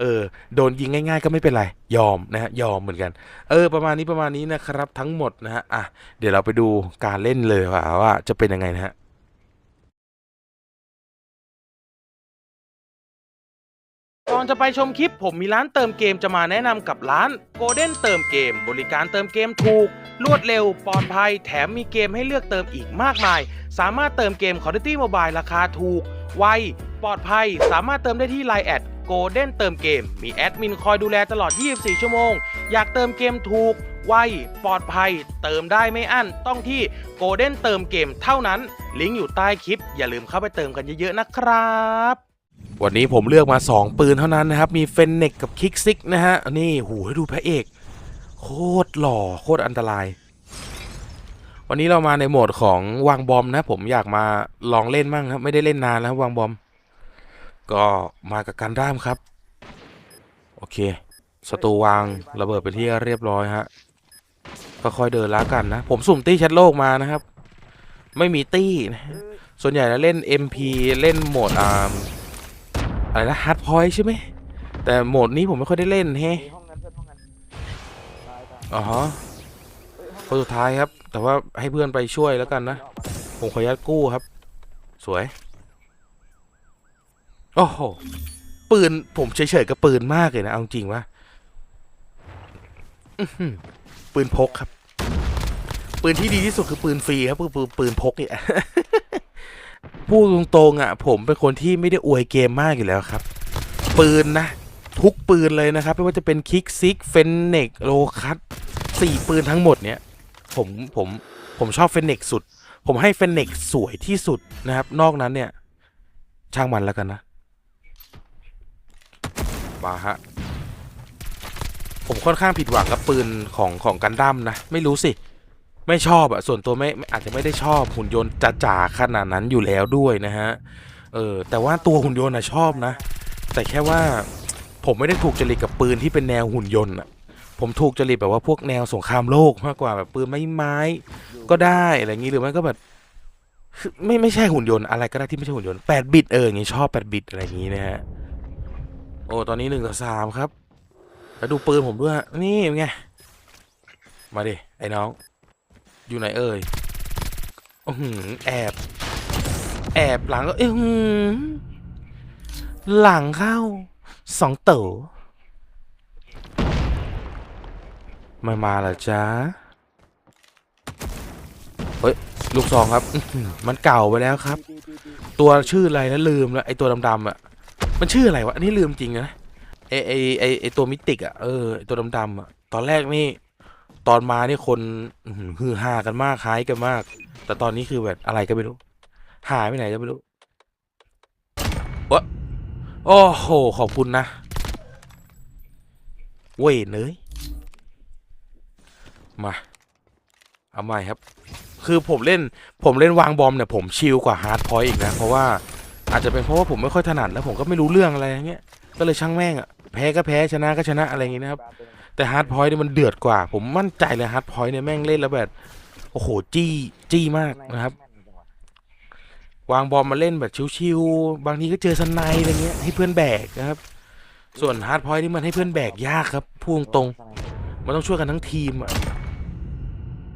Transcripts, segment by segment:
เออโดนยิงง่ายๆ ก็ไม่เป็นไร ยอมนะฮะยอมเหมือนกัน เออ ประมาณนี้ประมาณนี้นะครับ ทั้งหมดนะฮะอะเดี๋ยวเราไปดูการเล่นเลยว่าว่าจะเป็นยังไงนะฮะก่อนจะไปชมคลิปผมมีร้านเติมเกมจะมาแนะนำกับร้าน Golden เติมเกม บริการเติมเกมถูก รวดเร็วปลอดภัย แถมมีเกมให้เลือกเติมอีกมากมาย สามารถเติมเกม Call of Duty Mobile ราคาถูก ไว ปลอดภัย สามารถเติมได้ที่ Line แอด Golden เติมเกม มีแอดมินคอยดูแลตลอด 24 ชั่วโมง อยากเติมเกมถูก ไว ปลอดภัย เติมได้ไม่อั้น ต้องที่ Golden เติมเกมเท่านั้น ลิงก์อยู่ใต้คลิป อย่าลืมเข้าไปเติมกันเยอะๆนะครับวันนี้ผมเลือกมา 2 ปืนเท่านั้นนะครับ มีเฟนเน็กกับคิกซิกนะฮะ นี่หูให้ดูพระเอก โคตรหล่อ โคตรอันตราย วันนี้เรามาในโหมดของวางบอมนะ ผมอยากมาลองเล่นมั่งครับ ไม่ได้เล่นนานแล้ววางบอม ก็มากับการด้ามครับ โอเคศัตรูวางระเบิดเป็นที่เรียบร้อยฮะก็ค่อยเดินล้ากันนะ ผมสุ่มตี้แชทโลกมานะครับ ไม่มีตี้นะส่วนใหญ่แล้วเล่น MP เล่นโหมดอ่าอะไรนะฮาร์ดพอยใช่ไหมแต่โหมดนี้ผมไม่ค่อยได้เล่นเฮ้ห้องนั้นเพื่อนห้องนั้นตายตายอ๋อฮะคนสุดท้ายครับ แต่ว่าให้เพื่อนไปช่วยแล้วกันนะ ผมขออนุญาตกู้ครับ สวย อ้โห ปืนผมเฉยๆกับปืนมากเลยนะ เอาจริงวะปืนพกครับ ปืนที่ดีที่สุดคือปืนฟรีครับปืนปืนพกเนี่ยพูดตรงๆอะ ผมเป็นคนที่ไม่ได้อวยเกมมากอยู่แล้วครับ ปืนนะ ทุกปืนเลยนะครับ ไม่ว่าจะเป็นคิกซิกเฟนเนกโลคัสสี่ปืนทั้งหมดเนี้ยผมผมผมชอบเฟนเนกสุด ผมให้เฟนเนกสวยที่สุดนะครับ นอกนั้นเนี่ย ช่างมันแล้วกันนะ มาฮะ ผมค่อนข้างผิดหวังกับปืนของของกันดั้มนะ ไม่รู้สิ ไม่ชอบอะส่วนตัวไม่อาจจะไม่ได้ชอบหุ่นยนต์จ๋าๆขนาดนั้นอยู่แล้วด้วยนะฮะ เออแต่ว่าตัวหุ่นยนต์อะชอบนะ แต่แค่ว่าผมไม่ได้ถูกจริตกับปืนที่เป็นแนวหุ่นยนต์อะผมถูกจริตแบบว่าพวกแนวสงครามโลกมากกว่าแบบปืนไม้ไม้ก็ได้อะไรอย่างงี้หรือไม่ก็แบบคือไม่ไม่ใช่หุ่นยนต์อะไรก็ได้ที่ไม่ใช่หุ่นยนต์แปดบิตเอออย่างงี้ชอบแปดบิตอะไรอย่างงี้นะฮะ โอ้ ตอนนี้หนึ่งต่อสามครับ แล้วดูปืนผมด้วย นี่ไง มาดิ ไอ้น้อง อยู่ไหนเอ่ยอื้อหือแอบ แอบหลังก็เอ้ยอื้อหลังเข้าสองเต๋อไม่มาหรอจ๊ะเฮ้ย ลูกซองครับ มันเก่าไปแล้วครับ ตัวชื่ออะไรนะลืมแล้วไอตัวดำๆอะ มันชื่ออะไรวะอันนี้ลืมจริงนะไอไอไอไอตัวมิติกอะเออไอตัวดำๆอะตอนแรกนี่ ตอนมานี่คนอื้อหือฮือฮากันมากคล้ายกันมาก แต่ตอนนี้คือแบบอะไรก็ไม่รู้ หายไปไหนก็ไม่รู้วะโอ้โหขอบคุณนะเว้ยเนยมาเอาใหม่ครับ คือผมเล่นผมเล่นวางบอมเนี่ยผมชิลกว่าฮาร์ดพอยต์อีกนะ เพราะว่า อาจจะเป็นเพราะว่าผมไม่ค่อยถนัดแล้วผมก็ไม่รู้เรื่องอะไรอย่างเงี้ยก็เลยช่างแม่งอะแพ้ก็แพ้ชนะก็ชนะอะไรอย่างงี้นะครับแต่ฮาร์ดพอยต์เนี่ยมันเดือดกว่า ผมมั่นใจเลยฮาร์ดพอยต์เนี่ยแม่งเล่นแล้วแบบโอ้โหจี้จี้มากนะครับ วางบอมมาเล่นแบบชิวๆบางทีก็เจอสไนด์อะไรเงี้ยให้เพื่อนแบกนะครับ ส่วนฮาร์ดพอยต์นี่มันให้เพื่อนแบกยากครับพูดตรงมันต้องช่วยกันทั้งทีมอะ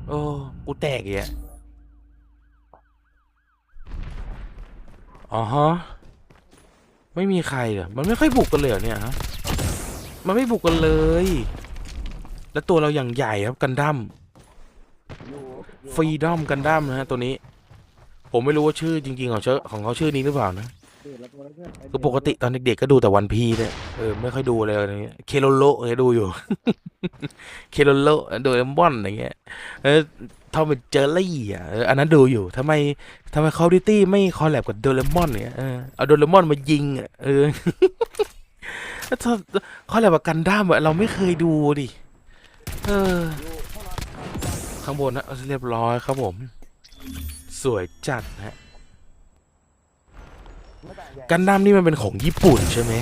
โอ้กูแตกอีกอะ อ๋อฮะไม่มีใครเหรอมันไม่ค่อยบุกกันเลยเหรอเนี่ยฮะมันไม่บุกกันเลย แล้วตัวเราอย่างใหญ่ครับกันดั้มฟรีดอมกันดั้มนะฮะตัวนี้ ผมไม่รู้ว่าชื่อจริงๆของเชของเขาชื่อนี้หรือเปล่านะ คือปกติตอนเด็กๆก็ดูแต่วันพีเนี่ยเออไม่ค่อยดูอะไรอะไรเงี้ยเคโลโลเคยดูอยู่ เคโลโลโดเรมอนอะไรเงี้ยเออทอมเป็นเจอรี่อะเอออันนั้นดูอยู่ทำไมทำไมคอร์ดิตี้ไม่คอลแลบกับโดเรมอนเนี่ยเออเอาโดเรมอนมายิงอะเออแล้วถ้าคอลแลบกับกันดั้มอะเราไม่เคยดูดิเออข้างบนนะเรียบร้อยครับผม สวยจัดนะฮะ กันดั้มนี่มันเป็นของญี่ปุ่นใช่ไหม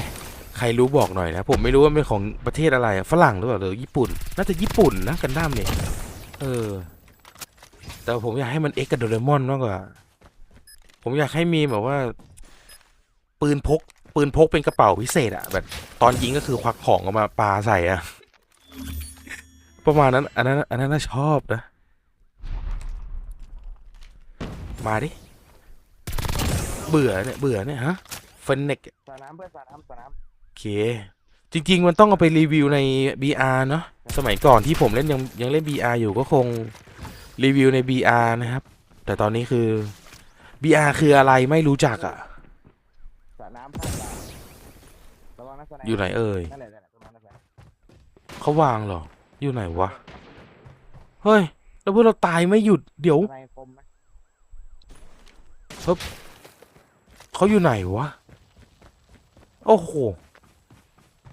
ใครรู้บอกหน่อยนะ ผมไม่รู้ว่าเป็นของประเทศอะไรฝรั่งหรือเปล่าหรือญี่ปุ่น น่าจะญี่ปุ่นนะกันดั้มเนี่ยเออ แต่ผมอยากให้มันเอ็กกับโดเรมอนมากกว่า ผมอยากให้มีแบบว่า ปืนพก ปืนพกเป็นกระเป๋าพิเศษอะแบบ ตอนยิงก็คือควักของออกมาปาใส่อะประมาณนั้น อันนั้น อันนั้นน่าชอบนะ มาดิ เบื่อเนี่ยเบื่อเนี่ยฮะเฟนเน็กสระน้ำเพื่อนสระน้ำสระน้โอเค จริง ๆ มันต้องเอาไปรีวิวใน BR เนาะสมัยก่อนที่ผมเล่นยังยังเล่น BR อยู่ก็คงรีวิวใน BR นะครับ แต่ตอนนี้คือ BR คืออะไรไม่รู้จักอะำสระน้ำข้างสระระวังนะสระน้ำอยู่ไหนเอ่ยนั่นแหละนั่นแหละตรงนั้นนั่นแหละเขาวางเหรอ อยู่ไหนวะเฮ้ยแล้วพวกเราตายไม่หยุดเดี๋ยวสไนคมนะ เขาอยู่ไหนวะ โอ้โห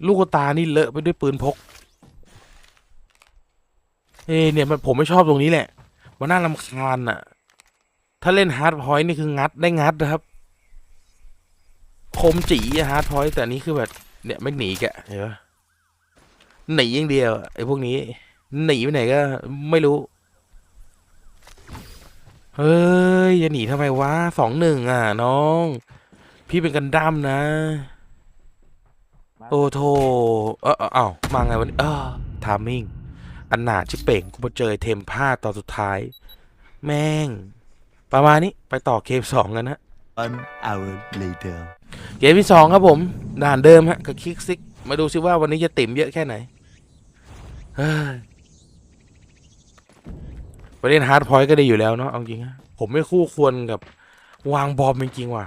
ลูกตานี่เลอะไปด้วยปืนพก เอ้เนี่ยมันผมไม่ชอบตรงนี้แหละ มันน่ารำคาญอะถ้าเล่นฮาร์ดพอยต์นี่คืองัดได้งัดนะครับ คมจีฮาร์ดพอยต์แต่นี้คือแบบ เนี่ยไม่หนีแกเห็นปะหนีอย่างเดียวไอ้พวกนี้ หนีไปไหนก็ไม่รู้เฮ้ยอย่าหนีทำไมวะสองหนึ่งอะน้อง พี่เป็นกันดั้มนะมาโอ้โทเออเออเอ้ามาไงวันนี้เออทามมิ่ง อันหนาชิเป่งกูมาเจอไอ้เทมพลาดตอนสุดท้าย แม่ง ประมาณนี้ไปต่อเกมสองกันนะ One hour later. เกมที่สองครับผม ด่านเดิมฮะกับคิกซิก มาดูซิว่าวันนี้จะติ่มเยอะแค่ไหนเฮ้ยไปเล่นฮาร์ดพอยต์ก็ได้อยู่แล้วเนาะเอาจริงฮะผมไม่คู่ควรกับวางบอมจริงๆว่ะ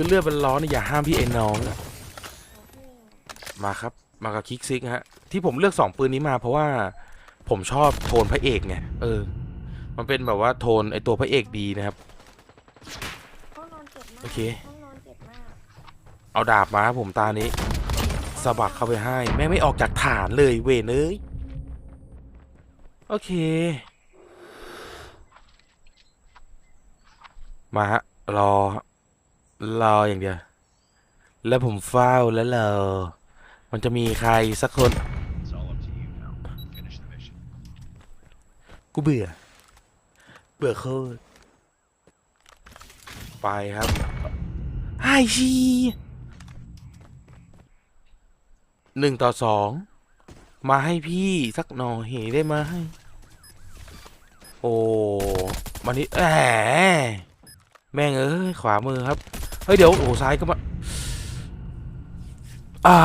คือเลือดมันร้อนนี่อย่าห้ามพี่เอ็นน้องอะมาครับ มากับคิกซิกฮะ ที่ผมเลือกสองปืนนี้มาเพราะว่าผมชอบโทนพระเอกไงเออ มันเป็นแบบว่าโทนไอตัวพระเอกดีนะครับ ห้องนอนเจ็บมากโอเค ห้องนอนเจ็บมากเอาดาบมาครับผมตานี้สะบักเข้าไปให้ แม่งไม่ออกจากฐานเลยเวยเนยโอเค มาฮะรอ รออย่างเดียว แล้วผมเฝ้าแล้วรอมันจะมีใครสักคน กูเบื่อ เบื่อโคตรไปครับไอชีหนึ่งต่อสองมาให้พี่สักหน่อยได้ไหมโอ้มันนี่แหมแม่งเอ้ยขวามือครับ เฮ้ยเดี๋ยวโอ้ซ้ายก็มาอ่า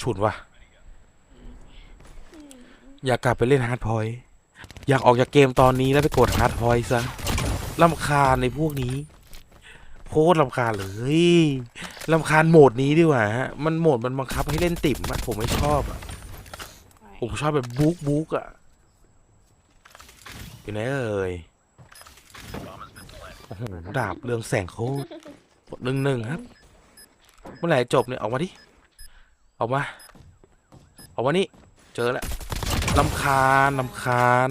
ฉุนวะอยากกลับไปเล่นฮาร์ดพอยต์อยากออกจากเกมตอนนี้แล้วไปกดฮาร์ดพอยต์ซะลำคาญในพวกนี้โคตรลำคาญเลยลำคาญโหมดนี้ดีกว่าฮะมันโหมดมันบังคับให้เล่นติ่มอะผมไม่ชอบอะผมชอบแบบบุ๊กบุ๊กอะอยู่ไหนเอ่ย โอ้โหดาบเรืองแสงโคตรหนึ่งหนึ่งครับ เมื่อไหร่จบเนี่ยออกมาดิออกมาออกมานี่เจอแล้วลำคาญลำคาญ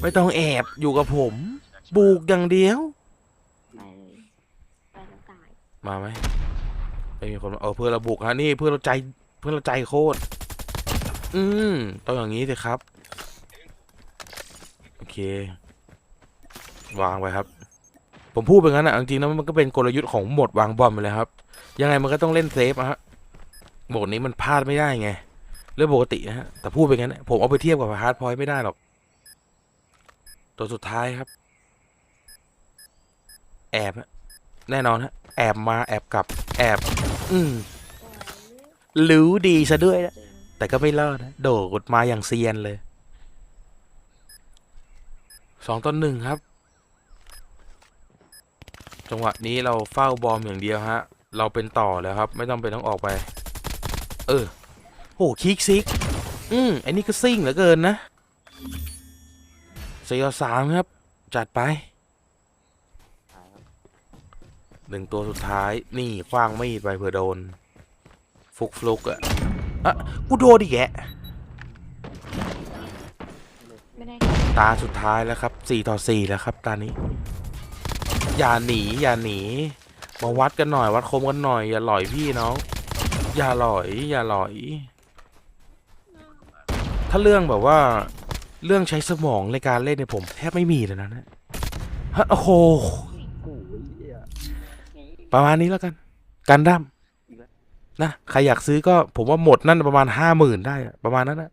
ไม่ต้องแอบอยู่กับผม บุกอย่างเดียว ไปเลยไปแล้วตายมาไหมไม่มีคนมาเออเพื่อนเราบุกฮะนี่เพื่อนเราใจเพื่อนเราใจโคตร อืมต้องอย่างนี้สิครับ โอเค วางไปครับ ผมพูดไปงั้นอะจริงๆแล้วมันก็เป็นกลยุทธ์ของหมดวางบอมไปเลยครับ ยังไงมันก็ต้องเล่นเซฟอะฮะโหมดนี้มันพลาดไม่ได้ไงเรื่องปกตินะฮะแต่พูดไปงั้นนะผมเอาไปเทียบกับฮาร์ดพอยต์ไม่ได้หรอก ตัวสุดท้ายครับ แอบฮะแน่นอนฮะแอบมาแอบกลับ แอบ อืมรู้ดีซะด้วยนะแต่ก็ไม่รอดนะโดดมาอย่างเซียนเลยสองต่อหนึ่งครับ จังหวะนี้เราเฝ้าบอมอย่างเดียวฮะ เราเป็นต่อแล้วครับ ไม่ต้องเป็นต้องออกไป เออโหคิกซิก อืมไอ้นี่ก็ซิ่งเหลือเกินนะสี่ต่อสามครับ จัดไปหนึ่งตัวสุดท้ายนี่คว้างมีดไปเผื่อโดน ฟุกฟลุกอะอะกูโดนอีกแกะไม่ได้ตาสุดท้ายแล้วครับสี่ต่อสี่แล้วครับตานี้ อย่าหนีอย่าหนี มาวัดกันหน่อยวัดคมกันหน่อย อย่าหล่อยพี่น้องอย่าหล่อย อย่าหล่อย ถ้าเรื่องแบบว่า เรื่องใช้สมองในการเล่นเนี่ยผมแทบไม่มีเลยนะเนี่ยฮะโอ้โหประมาณนี้แล้วกัน กันดั้มนะใครอยากซื้อก็ผมว่าหมดนั่นประมาณห้าหมื่นได้ประมาณนั้นนะ